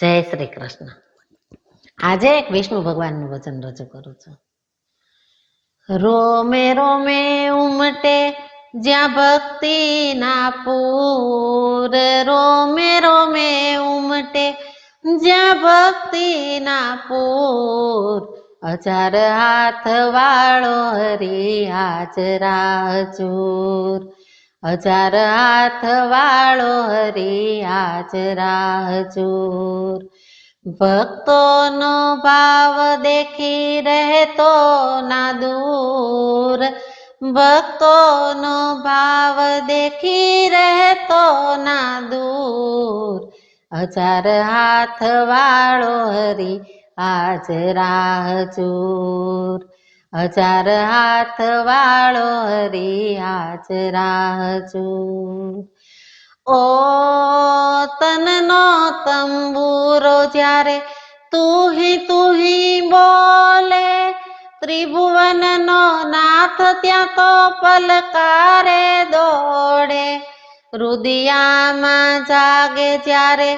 જય શ્રી કૃષ્ણ. આજે એક વિષ્ણુ ભગવાનનું વચન રજૂ કરું છું. રોમે રોમે ઉમટે જ્યાં ભક્તિ ના પૂર. રોમે રોમે ઉમટે જ્યાં ભક્તિ ના પૂર. હજાર હાથ વાળો હરી હાજરા ચૂર હજાર હાથ વાળો હરી હાજરા ચૂર ભક્તોનો ભાવ દેખી રહેતો ના દૂર. ભક્તોનો ભાવ દેખી રહેતો ના દૂર. હજાર હાથ વાળો હરી હાજરા ચૂર હજાર હાથ વાળો હરી હાજરા ચૂર ઓ તનનો તંબુરો જ્યારે તુહી તુહી બોલે, ત્રિભુવનનો નાથ ત્યાં તો પલકારે દોડે. રુદિયામાં જાગે જ્યારે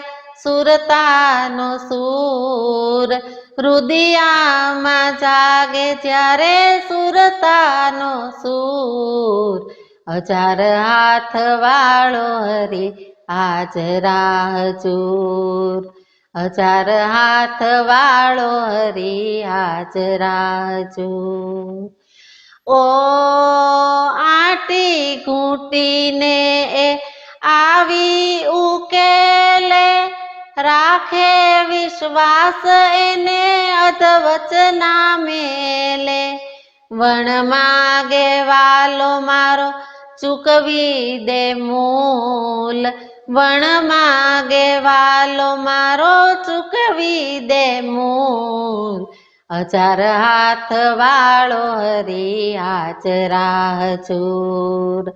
સુરતાનો સૂર રુદિયામાં જાગે જ્યારે સુરતાનો સૂર. હજાર હાથ વાળો હરી હાજરા ચૂર હજાર હાથ વાળો હરી હાજરા ચૂર ઓ આટી ઘૂંટીને એ આવી રાખે વિશ્વાસ એને અધવચના મેલે. વણ માગે વાલો મારો ચૂકવી દે મૂલ. વણ માગે વાલો મારો ચૂકવી દે મૂલ. હજાર હાથ વાળો હરી હાજરા ચૂર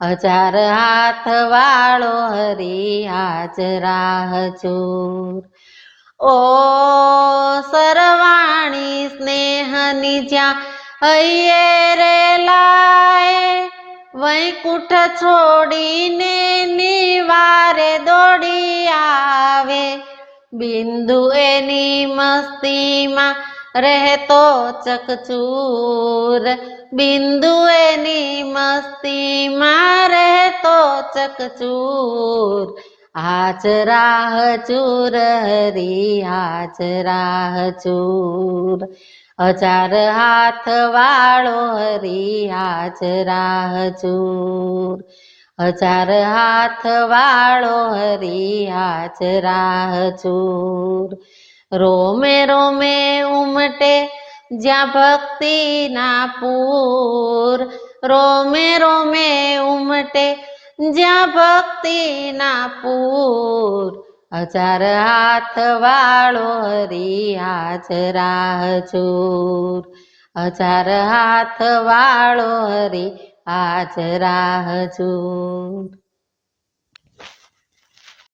હજાર હાથ વાળો હરી હાજરા ચૂર ઓ સરવાણી સ્નેહની જ્યાં અયે રે લાય, વૈકુંઠ છોડીને નિવારે દોડી આવે. બિંદુ એની મસ્તીમાં રહેતો ચકચૂર. બિંદુ એની મસ્તીમાં રહેતો ચકચૂર. હાજરા ચૂર, હરી હાજરા ચૂર. હજાર હાથ વાળો, હરી હાજરા ચૂર. હજાર હાથ વાળો, હરી રાહ ચૂર. રોમે રોમે ઉમટે જ્યાં ભક્તિ ના પૂર. રોમે રોમે ઉમટે જ્યાં ભક્તિ ના પૂર. હજાર હાથ વાળો હરી હાજરા ચૂર હજાર હાથ વાળો હરી હાજરા ચૂર